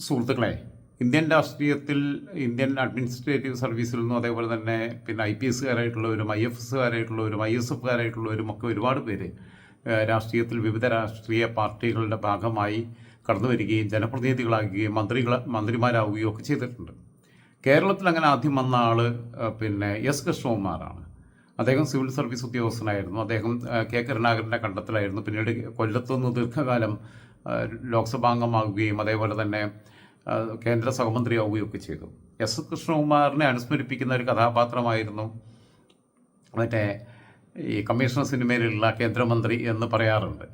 സുഹൃത്തുക്കളെ ഇന്ത്യൻ രാഷ്ട്രീയത്തിൽ Indian administrative സർവീസിൽ നിന്നും അതേപോലെ തന്നെ പിന്നെ ഐ പി എസ്സുകാരായിട്ടുള്ളവരും ഐ എഫ് എസ്സുകാരായിട്ടുള്ളവരും ഐ എസ് എഫുകാരായിട്ടുള്ളവരും ഒക്കെ ഒരുപാട് പേര് രാഷ്ട്രീയത്തിൽ വിവിധ രാഷ്ട്രീയ പാർട്ടികളുടെ ഭാഗമായി കടന്നു വരികയും ജനപ്രതിനിധികളാകുകയും മന്ത്രികൾ മന്ത്രിമാരാവുകയും ഒക്കെ ചെയ്തിട്ടുണ്ട്. കേരളത്തിൽ അങ്ങനെ ആദ്യം വന്ന ആൾ പിന്നെ എസ് കൃഷ്ണകുമാറാണ്. അദ്ദേഹം സിവിൽ സർവീസ് ഉദ്യോഗസ്ഥനായിരുന്നു. അദ്ദേഹം കെ കരുണാകരന്റെ കണ്ടത്തിലായിരുന്നു. പിന്നീട് കൊല്ലത്തുനിന്ന് ദീർഘകാലം ലോക്സഭാംഗമാകുകയും അതേപോലെ തന്നെ കേന്ദ്ര സഹമന്ത്രിയാവുകയും ഒക്കെ ചെയ്തു. എസ്. കൃഷ്ണകുമാറിനെ അനുസ്മരിപ്പിക്കുന്ന ഒരു കഥാപാത്രമായിരുന്നു മറ്റേ ഈ കമ്മീഷണർ സിനിമയിലുള്ള കേന്ദ്രമന്ത്രി എന്ന് പറയാറുണ്ട്.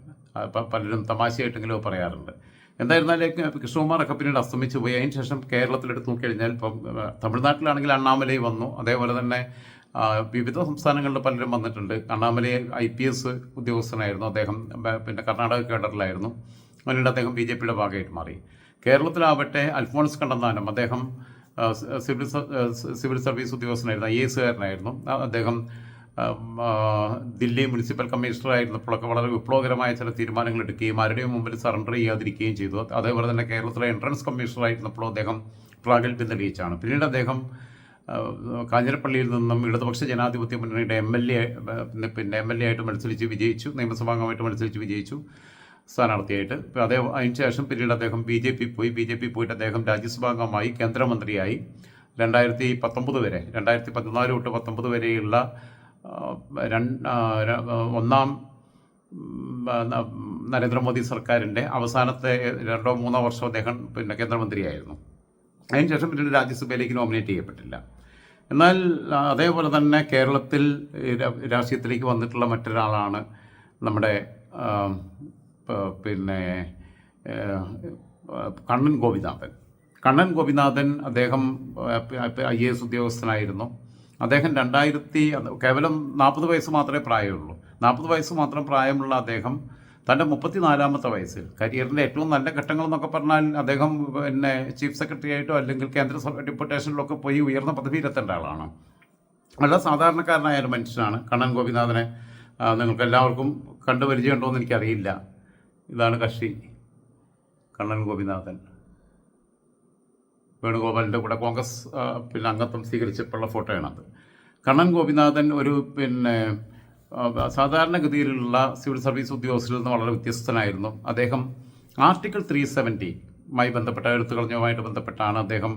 പലരും തമാശയായിട്ടെങ്കിലും പറയാറുണ്ട്. എന്തായിരുന്നാലും കൃഷ്ണകുമാറൊക്കെ പിന്നീട് അസ്തമിച്ചു പോയി. അതിന് ശേഷം കേരളത്തിലെടുത്ത് നോക്കിക്കഴിഞ്ഞാൽ ഇപ്പം തമിഴ്നാട്ടിലാണെങ്കിൽ അണ്ണാമലൈ വന്നു. അതേപോലെ തന്നെ വിവിധ സംസ്ഥാനങ്ങളിൽ പലരും വന്നിട്ടുണ്ട്. അണ്ണാമലൈ ഐ പി എസ് ഉദ്യോഗസ്ഥനായിരുന്നു. അദ്ദേഹം പിന്നെ കർണാടക കേഡറിലായിരുന്നു. പിന്നീട് അദ്ദേഹം ബി ജെ പിയുടെ ഭാഗമായിട്ട് മാറി. കേരളത്തിലാവട്ടെ അൽഫോൺസ് കണ്ടെന്നാലും അദ്ദേഹം സിവിൽ സിവിൽ സർവീസ് ഉദ്യോഗസ്ഥനായിരുന്നു ഐ എസ് എസുകാരനായിരുന്നു അദ്ദേഹം ദില്ലി മുനിസിപ്പൽ കമ്മീഷണറായിരുന്നപ്പോഴൊക്കെ വളരെ വിപ്ലവകരമായ ചില തീരുമാനങ്ങൾ എടുക്കുകയും ആരുടെയും മുമ്പിൽ സറണ്ടർ ചെയ്യാതിരിക്കുകയും ചെയ്തു. അതേപോലെ തന്നെ കേരളത്തിലെ എൻട്രൻസ് കമ്മീഷണറായിരുന്നപ്പോൾ അദ്ദേഹം പ്രാഗൽഭ്യം തെളിയിച്ചാണ് പിന്നീട് അദ്ദേഹം കാഞ്ഞിരപ്പള്ളിയിൽ നിന്നും ഇടതുപക്ഷ ജനാധിപത്യ മുന്നണിയുടെ എം എൽ എ പിന്നെ എം എൽ എ ആയിട്ട് മത്സരിച്ച് വിജയിച്ചു. നിയമസഭാംഗമായിട്ട് മത്സരിച്ച് വിജയിച്ചു. സ്ഥാനാർത്ഥിയായിട്ട്. അതേ അതിന് ശേഷം പിന്നീട് അദ്ദേഹം ബി ജെ പി പോയി. ബി ജെ പി പോയിട്ട് അദ്ദേഹം രാജ്യസഭാംഗമായി കേന്ദ്രമന്ത്രിയായി. രണ്ടായിരത്തി പത്തൊമ്പത് വരെ രണ്ടായിരത്തി പതിനാല് തൊട്ട് പത്തൊമ്പത് വരെയുള്ള ഒന്നാം നരേന്ദ്രമോദി സർക്കാരിന്റെ അവസാനത്തെ രണ്ടോ മൂന്നോ വർഷം അദ്ദേഹം പിന്നെ കേന്ദ്രമന്ത്രിയായിരുന്നു. അതിനുശേഷം പിന്നീട് രാജ്യസഭയിലേക്ക് നോമിനേറ്റ് ചെയ്യപ്പെട്ടില്ല. എന്നാൽ അതേപോലെ തന്നെ കേരളത്തിൽ രാഷ്ട്രീയത്തിലേക്ക് വന്നിട്ടുള്ള മറ്റൊരാളാണ് നമ്മുടെ പിന്നെ കണ്ണൻ ഗോപിനാഥൻ. കണ്ണൻ ഗോപിനാഥൻ അദ്ദേഹം ഐ എ എസ് ഉദ്യോഗസ്ഥനായിരുന്നു. അദ്ദേഹം രണ്ടായിരത്തി കേവലം നാൽപ്പത് വയസ്സ് മാത്രമേ പ്രായമുള്ളൂ. നാൽപ്പത് വയസ്സ് മാത്രം പ്രായമുള്ള അദ്ദേഹം തന്റെ മുപ്പത്തിനാലാമത്തെ വയസ്സിൽ കരിയറിന്റെ ഏറ്റവും നല്ല ഘട്ടങ്ങൾ എന്നൊക്കെ പറഞ്ഞാൽ അദ്ദേഹം പിന്നെ ചീഫ് സെക്രട്ടറി ആയിട്ടോ അല്ലെങ്കിൽ കേന്ദ്ര ഡെപ്യൂട്ടേഷനിലൊക്കെ പോയി ഉയർന്ന പദവിയിലെത്തേണ്ട ആളാണ്. വളരെ സാധാരണക്കാരനായ ഒരു മനുഷ്യനാണ് കണ്ണൻ ഗോപിനാഥനെ. നിങ്ങൾക്ക് എല്ലാവർക്കും കണ്ടുപരിചയമുണ്ടോ എന്ന് എനിക്കറിയില്ല. ഇതാണ് കക്ഷി കണ്ണൻ ഗോപിനാഥൻ. വേണുഗോപാലിന്റെ കൂടെ കോൺഗ്രസ് പിന്നെ അംഗത്വം സ്വീകരിച്ചപ്പോഴുള്ള ഫോട്ടോയാണത്. കണ്ണൻ ഗോപിനാഥൻ ഒരു പിന്നെ സാധാരണഗതിയിലുള്ള സിവിൽ സർവീസ് ഉദ്യോഗസ്ഥരിൽ നിന്ന് വളരെ വ്യത്യസ്തനായിരുന്നു. അദ്ദേഹം ആർട്ടിക്കിൾ ത്രീ സെവന്റിയുമായി ബന്ധപ്പെട്ട എഴുത്തുകളഞ്ഞുമായിട്ട് ബന്ധപ്പെട്ടാണ് അദ്ദേഹം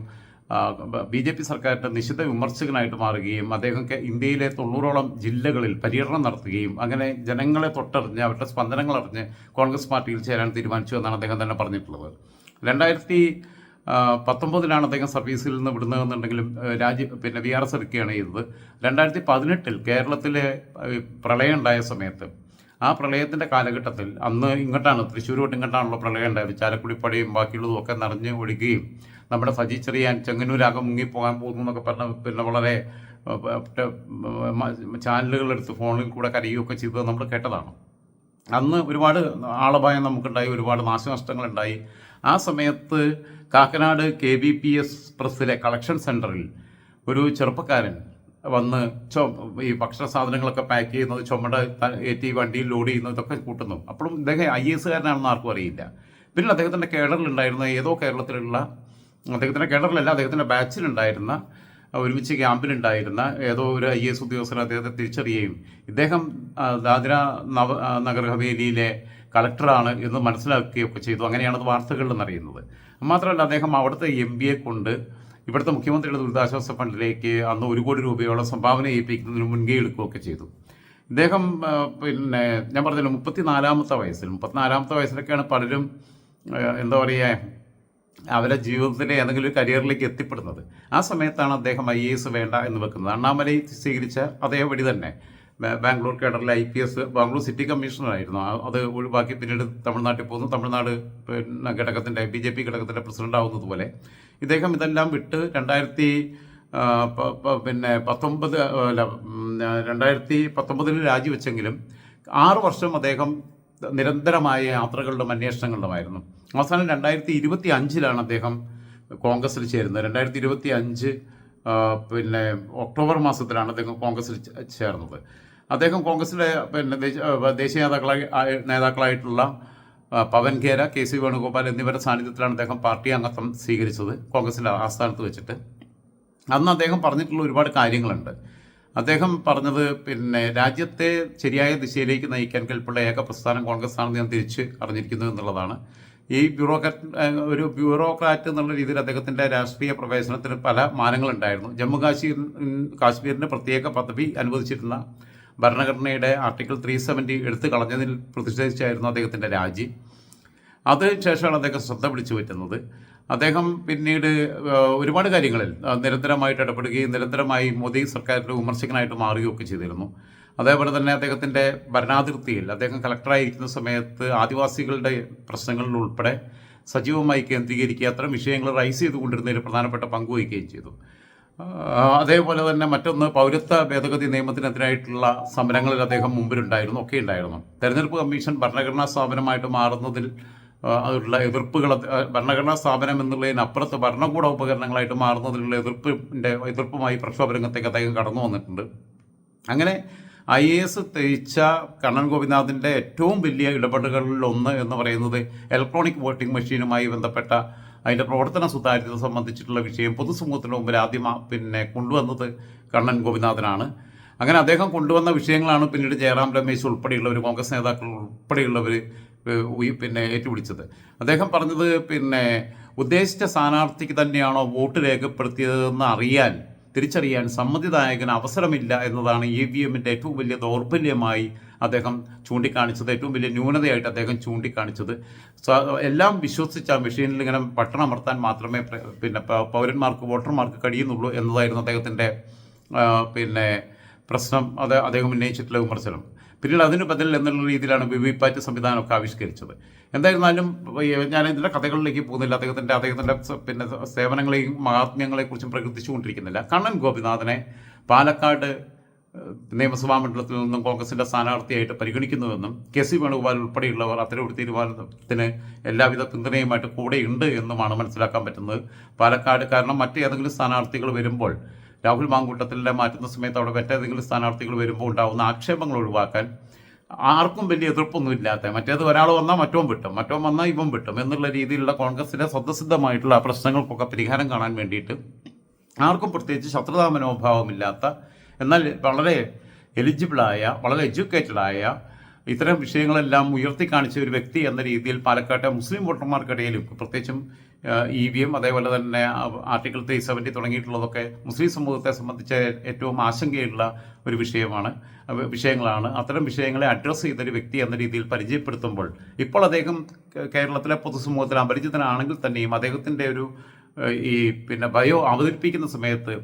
ബി ജെ പി സർക്കാരിന്റെ നിശിത വിമർശകനായിട്ട് മാറുകയും അദ്ദേഹം ഇന്ത്യയിലെ തൊണ്ണൂറോളം ജില്ലകളിൽ പര്യടനം നടത്തുകയും അങ്ങനെ ജനങ്ങളെ തൊട്ടറിഞ്ഞ് അവരുടെ സ്പന്ദനങ്ങൾ അറിഞ്ഞ് കോൺഗ്രസ് പാർട്ടിയിൽ ചേരാൻ തീരുമാനിച്ചു എന്നാണ് അദ്ദേഹം തന്നെ പറഞ്ഞിട്ടുള്ളത്. രണ്ടായിരത്തി പത്തൊമ്പതിലാണ് അദ്ദേഹം സർവീസിൽ നിന്ന് വിടുന്നതെന്നുണ്ടെങ്കിലും രാജ്യ പിന്നെ വി ആർ എസ് എടുക്കുകയാണ് ചെയ്തത്. രണ്ടായിരത്തി പതിനെട്ടിൽ കേരളത്തിലെ പ്രളയം ഉണ്ടായ സമയത്ത് ആ പ്രളയത്തിന്റെ കാലഘട്ടത്തിൽ അന്ന് ഇങ്ങോട്ടാണ് തൃശ്ശൂർ തൊട്ട് ഇങ്ങോട്ടാണല്ലോ പ്രളയം ഉണ്ടായത്. ചാലക്കുടിപ്പടിയും ബാക്കിയുള്ളതും ഒക്കെ നിറഞ്ഞ് ഒഴുകുകയും നമ്മുടെ സജി ചെറിയാൻ ചെങ്ങന്നൂരാകെ മുങ്ങിപ്പോകാൻ പോകുന്നു എന്നൊക്കെ പറഞ്ഞ പിന്നെ വളരെ ചാനലുകളെടുത്ത് ഫോണിൽ കൂടെ കരയുകയൊക്കെ ചെയ്തത് നമ്മൾ കേട്ടതാണ്. അന്ന് ഒരുപാട് ആളപായം നമുക്കുണ്ടായി ഒരുപാട് നാശനഷ്ടങ്ങളുണ്ടായി. ആ സമയത്ത് Kakkanad K B P S പ്രസ്സിലെ collection സെന്ററിൽ ഒരു ചെറുപ്പക്കാരൻ വന്ന് ഈ ഭക്ഷണ സാധനങ്ങളൊക്കെ പാക്ക് ചെയ്യുന്നത് ചുമട് ഏറ്റി വണ്ടിയിൽ ലോഡ് ചെയ്യുന്നത് ഇതൊക്കെ കൂട്ടുന്നു. അപ്പോഴും ഇദ്ദേഹം ഐ എസ് കാരനാണെന്ന് ആർക്കും അറിയില്ല. പിന്നെ അദ്ദേഹത്തിന്റെ കേഡറിലുണ്ടായിരുന്ന ഏതോ കേരളത്തിലുള്ള അദ്ദേഹത്തിന്റെ കേഡറിലല്ല അദ്ദേഹത്തിന്റെ ബാച്ചിലുണ്ടായിരുന്ന ഒരുമിച്ച് ക്യാമ്പിലുണ്ടായിരുന്ന ഏതോ ഒരു ഐ എസ് ഉദ്യോഗസ്ഥർ അദ്ദേഹത്തെ തിരിച്ചറിയുകയും ഇദ്ദേഹം ദാദ്ര നവ നഗർ ഹവേലിയിലെ കളക്ടറാണ് എന്ന് മനസ്സിലാക്കുകയൊക്കെ ചെയ്തു. അങ്ങനെയാണ് അത് വാർത്തകളിൽ നിന്നറിയുന്നത് മാത്രമല്ല അദ്ദേഹം അവിടുത്തെ എം പിയെ കൊണ്ട് ഇവിടുത്തെ മുഖ്യമന്ത്രിയുടെ ദുരിതാശ്വാസ ഫണ്ടിലേക്ക് അന്ന് ഒരു കോടി രൂപയോളം സംഭാവന ഏൽപ്പിക്കുന്നതിന് മുൻകൈ എടുക്കുകയൊക്കെ ചെയ്തു. ഇദ്ദേഹം പിന്നെ ഞാൻ പറഞ്ഞല്ലോ മുപ്പത്തിനാലാമത്തെ വയസ്സിൽ മുപ്പത്തിനാലാമത്തെ വയസ്സിലൊക്കെയാണ് പലരും എന്താ പറയുക അവരെ ജീവിതത്തിന്റെ ഏതെങ്കിലും ഒരു കരിയറിലേക്ക് എത്തിപ്പെടുന്നത്. ആ സമയത്താണ് അദ്ദേഹം ഐ എ എസ് വേണ്ട എന്ന് വെക്കുന്നത്. അണ്ണാമലൈ സ്വീകരിച്ച അതേപടി തന്നെ. Bangalore കേഡറിലെ I P S Bangalore city കമ്മീഷണറായിരുന്നു. അത് ഒഴിവാക്കി പിന്നീട് തമിഴ്നാട്ടിൽ പോകുന്നു. തമിഴ്നാട് പിന്നെ ഘടകത്തിന്റെ ബി ജെ പി ഘടകത്തിന്റെ പ്രസിഡന്റ് ആവുന്നതുപോലെ ഇദ്ദേഹം ഇതെല്ലാം വിട്ട് രണ്ടായിരത്തി പിന്നെ പത്തൊമ്പത് അല്ല രണ്ടായിരത്തി പത്തൊമ്പതിൽ രാജിവെച്ചെങ്കിലും ആറ് വർഷം അദ്ദേഹം നിരന്തരമായ യാത്രകളിലും അന്വേഷണങ്ങളിലുമായിരുന്നു. അവസാനം രണ്ടായിരത്തി ഇരുപത്തി അഞ്ചിലാണ് അദ്ദേഹം കോൺഗ്രസിൽ ചേരുന്നത്. രണ്ടായിരത്തി ഇരുപത്തി അഞ്ച് പിന്നെ ഒക്ടോബർ മാസത്തിലാണ് അദ്ദേഹം കോൺഗ്രസിൽ ചേർന്നത്. അദ്ദേഹം കോൺഗ്രസിലെ പിന്നെ ദേശീയ നേതാക്കളായി നേതാക്കളായിട്ടുള്ള പവൻ ഖേര കെ സി വേണുഗോപാൽ എന്നിവരുടെ സാന്നിധ്യത്തിലാണ് അദ്ദേഹം പാർട്ടി അംഗത്വം സ്വീകരിച്ചത് കോൺഗ്രസിന്റെ ആസ്ഥാനത്ത് വെച്ചിട്ട്. അന്ന് അദ്ദേഹം പറഞ്ഞിട്ടുള്ള ഒരുപാട് കാര്യങ്ങളുണ്ട്. അദ്ദേഹം പറഞ്ഞത് പിന്നെ രാജ്യത്തെ ശരിയായ ദിശയിലേക്ക് നയിക്കാൻ കെൽപ്പുള്ള ഏക പ്രസ്ഥാനം കോൺഗ്രസ് ആണെന്ന് ഞാൻ തിരിച്ച് അറിഞ്ഞിരിക്കുന്നു എന്നുള്ളതാണ്. ഈ ബ്യൂറോക്രാറ്റ് ഒരു ബ്യൂറോക്രാറ്റ് എന്നുള്ള രീതിയിൽ അദ്ദേഹത്തിന്റെ രാഷ്ട്രീയ പ്രവേശനത്തിന് പല മാനങ്ങളുണ്ടായിരുന്നു. ജമ്മു കാശ്മീർ കാശ്മീരിന് പ്രത്യേക പദവി അനുവദിച്ചിരുന്ന ഭരണഘടനയുടെ ആർട്ടിക്കിൾ ത്രീ സെവന്റി എടുത്തു കളഞ്ഞതിൽ പ്രതിഷേധിച്ചായിരുന്നു അദ്ദേഹത്തിന്റെ രാജി. അതിനുശേഷമാണ് അദ്ദേഹം ശ്രദ്ധ പിടിച്ചു പറ്റുന്നത്. അദ്ദേഹം പിന്നീട് ഒരുപാട് കാര്യങ്ങളിൽ നിരന്തരമായിട്ട് ഇടപെടുകയും നിരന്തരമായി മോദി സർക്കാരിന്റെ വിമർശകനായിട്ട് മാറുകയൊക്കെ ചെയ്തിരുന്നു. അതേപോലെ തന്നെ അദ്ദേഹത്തിന്റെ ഭരണാതിർത്തിയിൽ അദ്ദേഹം കളക്ടറായിരിക്കുന്ന സമയത്ത് ആദിവാസികളുടെ പ്രശ്നങ്ങളിൽ ഉൾപ്പെടെ സജീവമായി കേന്ദ്രീകരിക്കുക അത്തരം വിഷയങ്ങൾ റൈസ് ചെയ്തുകൊണ്ടിരുന്നതിൽ പ്രധാനപ്പെട്ട പങ്ക് വഹിക്കുകയും ചെയ്തു. അതേപോലെ തന്നെ മറ്റൊന്ന് പൗരത്വ ഭേദഗതി നിയമത്തിനെതിരായിട്ടുള്ള സമരങ്ങളിൽ അദ്ദേഹം മുമ്പിലുണ്ടായിരുന്നു ഒക്കെ ഉണ്ടായിരുന്നു. തെരഞ്ഞെടുപ്പ് കമ്മീഷൻ ഭരണഘടനാ സ്ഥാപനമായിട്ട് മാറുന്നതിൽ ഉള്ള എതിർപ്പുകൾ ഭരണഘടനാ സ്ഥാപനം എന്നുള്ളതിനപ്പുറത്ത് ഭരണകൂട ഉപകരണങ്ങളായിട്ട് മാറുന്നതിലുള്ള എതിർപ്പിന്റെ എതിർപ്പുമായി പ്രക്ഷോഭരംഗത്തേക്ക് അദ്ദേഹം കടന്നു വന്നിട്ടുണ്ട്. അങ്ങനെ ഐ എ എസ് തേച്ച കണ്ണൻ ഗോപിനാഥിന്റെ ഏറ്റവും വലിയ ഇടപെടലുകളിൽ ഒന്ന് എന്ന് പറയുന്നത് ഇലക്ട്രോണിക് വോട്ടിംഗ് മെഷീനുമായി ബന്ധപ്പെട്ട അതിന്റെ പ്രവർത്തന സുതാര്യത സംബന്ധിച്ചിട്ടുള്ള വിഷയം പൊതുസമൂഹത്തിന് മുമ്പിൽ ആദ്യം പിന്നെ കൊണ്ടുവന്നത് കണ്ണൻ ഗോപിനാഥനാണ്. അങ്ങനെ അദ്ദേഹം കൊണ്ടുവന്ന വിഷയങ്ങളാണ് പിന്നീട് ജയറാം രമേശ് ഉൾപ്പെടെയുള്ളവർ കോൺഗ്രസ് നേതാക്കൾ ഉൾപ്പെടെയുള്ളവർ പിന്നെ ഏറ്റുപിടിച്ചത്. അദ്ദേഹം പറഞ്ഞത് പിന്നെ ഉദ്ദേശിച്ച സ്ഥാനാർത്ഥിക്ക് തന്നെയാണോ വോട്ട് രേഖപ്പെടുത്തിയതെന്ന് അറിയാൻ തിരിച്ചറിയാൻ സമ്മതിദായകന് അവസരമില്ല എന്നതാണ് ഇ വി എമ്മിന്റെ ഏറ്റവും വലിയ ദൗർബല്യമായി അദ്ദേഹം ചൂണ്ടിക്കാണിച്ചത് ഏറ്റവും വലിയ ന്യൂനതയായിട്ട് അദ്ദേഹം ചൂണ്ടിക്കാണിച്ചത്. എല്ലാം വിശ്വസിച്ച മെഷീനിൽ ഇങ്ങനെ പട്ടണമർത്താൻ മാത്രമേ പിന്നെ പൗരന്മാർക്ക് വോട്ടർമാർക്ക് കഴിയുന്നുള്ളൂ എന്നതായിരുന്നു അദ്ദേഹത്തിന്റെ പിന്നെ പ്രശ്നം. അത് അദ്ദേഹം ഉന്നയിച്ചിട്ടുള്ള വിമർശനം. പിന്നീട് അതിന് ബദൽ എന്നുള്ള രീതിയിലാണ് വി വി പാറ്റ് സംവിധാനമൊക്കെ ആവിഷ്കരിച്ചത്. എന്തായിരുന്നാലും ഞാൻ ഇതിന്റെ കഥകളിലേക്ക് പോകുന്നില്ല. അദ്ദേഹത്തിന്റെ അദ്ദേഹത്തിന്റെ പിന്നെ സേവനങ്ങളെയും മഹാത്മ്യങ്ങളെക്കുറിച്ചും പ്രകീർത്തിച്ചുകൊണ്ടിരിക്കുന്നില്ല. കണ്ണൻ ഗോപിനാഥനെ പാലക്കാട് നിയമസഭാ മണ്ഡലത്തിൽ നിന്നും കോൺഗ്രസിന്റെ സ്ഥാനാർത്ഥിയായിട്ട് പരിഗണിക്കുന്നുവെന്നും കെ സി വേണുഗോപാൽ ഉൾപ്പെടെയുള്ളവർ അത്തരം ഒരു തീരുമാനത്തിന് എല്ലാവിധ പിന്തുണയുമായിട്ട് കൂടെയുണ്ട് എന്നുമാണ് മനസ്സിലാക്കാൻ പറ്റുന്നത്. പാലക്കാട് കാരണം മറ്റേതെങ്കിലും സ്ഥാനാർത്ഥികൾ വരുമ്പോൾ രാഹുൽ മാങ്കൂട്ടത്തിലെ മാറ്റുന്ന സമയത്ത് അവിടെ മറ്റേതെങ്കിലും സ്ഥാനാർത്ഥികൾ വരുമ്പോൾ ഉണ്ടാകുന്ന ആക്ഷേപങ്ങൾ ഒഴിവാക്കാൻ ആർക്കും വലിയ എതിർപ്പൊന്നും ഇല്ലാത്ത മറ്റേത് ഒരാൾ വന്നാൽ മറ്റോൻ വിട്ടും മറ്റോൻ വന്നാൽ ഇവൻ വിട്ടും എന്നുള്ള രീതിയിലുള്ള കോൺഗ്രസിന്റെ സ്വതസിദ്ധമായിട്ടുള്ള പ്രശ്നങ്ങൾക്കൊക്കെ പരിഹാരം കാണാൻ വേണ്ടിയിട്ട് ആർക്കും പ്രത്യേകിച്ച് ശത്രുതാ മനോഭാവമില്ലാത്ത എന്നാൽ വളരെ എലിജിബിളായ വളരെ എഡ്യൂക്കേറ്റഡായ ഇത്തരം വിഷയങ്ങളെല്ലാം ഉയർത്തി കാണിച്ച ഒരു വ്യക്തി എന്ന രീതിയിൽ പാലക്കാട്ടെ മുസ്ലിം വോട്ടർമാർക്കിടയിലും പ്രത്യേകിച്ചും ഇ വി എം അതേപോലെ തന്നെ ആർട്ടിക്കിൾ ത്രീ സെവന്റി തുടങ്ങിയിട്ടുള്ളതൊക്കെ മുസ്ലിം സമൂഹത്തെ സംബന്ധിച്ച ഏറ്റവും ആശങ്കയുള്ള ഒരു വിഷയമാണ് വിഷയങ്ങളാണ്. അത്തരം വിഷയങ്ങളെ അഡ്രസ്സ് ചെയ്തൊരു വ്യക്തി എന്ന രീതിയിൽ പരിചയപ്പെടുത്തുമ്പോൾ ഇപ്പോൾ അദ്ദേഹം കേരളത്തിലെ പൊതുസമൂഹത്തിൽ അപരിചിതനാണെങ്കിൽ തന്നെയും അദ്ദേഹത്തിന്റെ ഒരു ഈ പിന്നെ ബയോ അവതരിപ്പിക്കുന്ന സമയത്ത്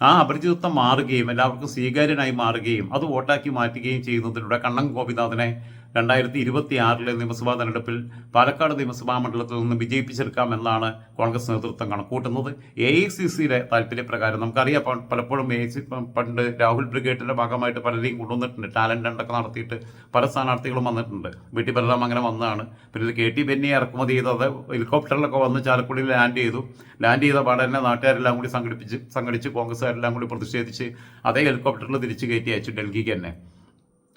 ആ അപരിചിതത്വം മാറുകയും എല്ലാവർക്കും സ്വീകാര്യനായി മാറുകയും അത് വോട്ടാക്കി മാറ്റുകയും ചെയ്യുന്നതിലൂടെ കണ്ണൻ ഗോപിനാഥനെ രണ്ടായിരത്തി ഇരുപത്തി ആറിലെ നിയമസഭാ തെരഞ്ഞെടുപ്പിൽ പാലക്കാട് നിയമസഭാ മണ്ഡലത്തിൽ നിന്ന് വിജയിപ്പിച്ചെടുക്കാമെന്നാണ് കോൺഗ്രസ് നേതൃത്വം കണക്കൂട്ടുന്നത്. എ ഐ സി സിയുടെ താല്പര്യപ്രകാരം നമുക്കറിയാം പലപ്പോഴും എ സി പണ്ട് രാഹുൽ ബ്രിഗേഡിന്റെ ഭാഗമായിട്ട് പലരെയും കൊണ്ടുവന്നിട്ടുണ്ട്. ടാലന്റ് ഉണ്ടൊക്കെ നടത്തിയിട്ട് പല സ്ഥാനാർത്ഥികളും വന്നിട്ടുണ്ട്. വീട്ടിൽ ബലറാം അങ്ങനെ വന്നതാണ്. പിന്നെ കെ ടി ബെന്നിയെ ഇറക്കുമതി ചെയ്തത് ഹെലികോപ്റ്ററിലൊക്കെ വന്ന് ചാലക്കുടിയിൽ ലാൻഡ് ചെയ്തു. ലാൻഡ് ചെയ്ത പാടനെ നാട്ടുകാരെല്ലാം കൂടി സംഘടിപ്പിച്ച് സംഘടിച്ച് കോൺഗ്രസ്സുകാരെല്ലാം കൂടി പ്രതിഷേധിച്ച് അതേ ഹെലികോപ്റ്ററിൽ തിരിച്ചു കയറ്റി അയച്ചു ഡൽഹിക്ക് തന്നെ.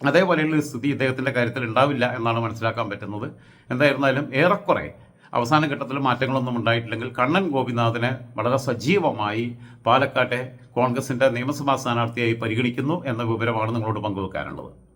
അതേപോലെയുള്ള സ്ഥിതി ഇദ്ദേഹത്തിന്റെ കാര്യത്തിൽ ഉണ്ടാവില്ല എന്നാണ് മനസ്സിലാക്കാൻ പറ്റുന്നത്. എന്തായിരുന്നാലും ഏറെക്കുറെ അവസാന ഘട്ടത്തിൽ മാറ്റങ്ങളൊന്നും ഉണ്ടായിട്ടില്ലെങ്കിൽ കണ്ണൻ ഗോപിനാഥനെ വളരെ സജീവമായി പാലക്കാട്ടെ കോൺഗ്രസിന്റെ നിയമസഭാ സ്ഥാനാർത്ഥിയായി പരിഗണിക്കുന്നു എന്ന വിവരമാണ് നിങ്ങളോട് പങ്കുവെക്കാനുള്ളത്.